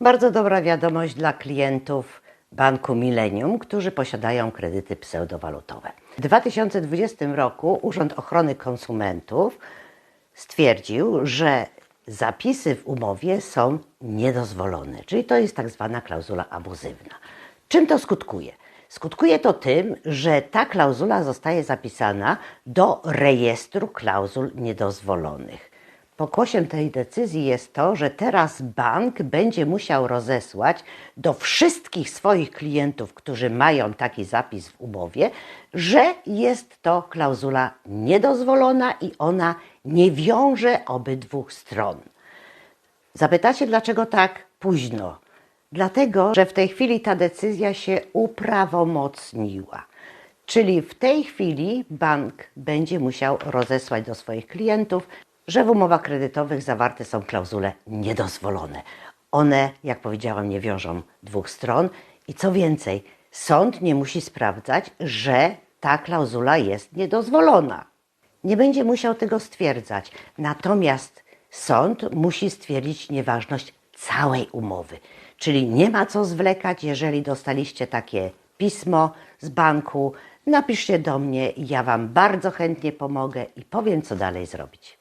Bardzo dobra wiadomość dla klientów Banku Millennium, którzy posiadają kredyty pseudowalutowe. W 2020 roku Urząd Ochrony Konsumentów stwierdził, że zapisy w umowie są niedozwolone, czyli to jest tak zwana klauzula abuzywna. Czym to skutkuje? Skutkuje to tym, że ta klauzula zostaje zapisana do rejestru klauzul niedozwolonych. Pokłosiem tej decyzji jest to, że teraz bank będzie musiał rozesłać do wszystkich swoich klientów, którzy mają taki zapis w umowie, że jest to klauzula niedozwolona i ona nie wiąże obydwu stron. Zapytacie, dlaczego tak późno? Dlatego, że w tej chwili ta decyzja się uprawomocniła. Czyli w tej chwili bank będzie musiał rozesłać do swoich klientów, że w umowach kredytowych zawarte są klauzule niedozwolone. One, jak powiedziałam, nie wiążą dwóch stron i co więcej, sąd nie musi sprawdzać, że ta klauzula jest niedozwolona. Nie będzie musiał tego stwierdzać. Natomiast sąd musi stwierdzić nieważność całej umowy. Czyli nie ma co zwlekać, jeżeli dostaliście takie pismo z banku, napiszcie do mnie, ja Wam bardzo chętnie pomogę i powiem, co dalej zrobić.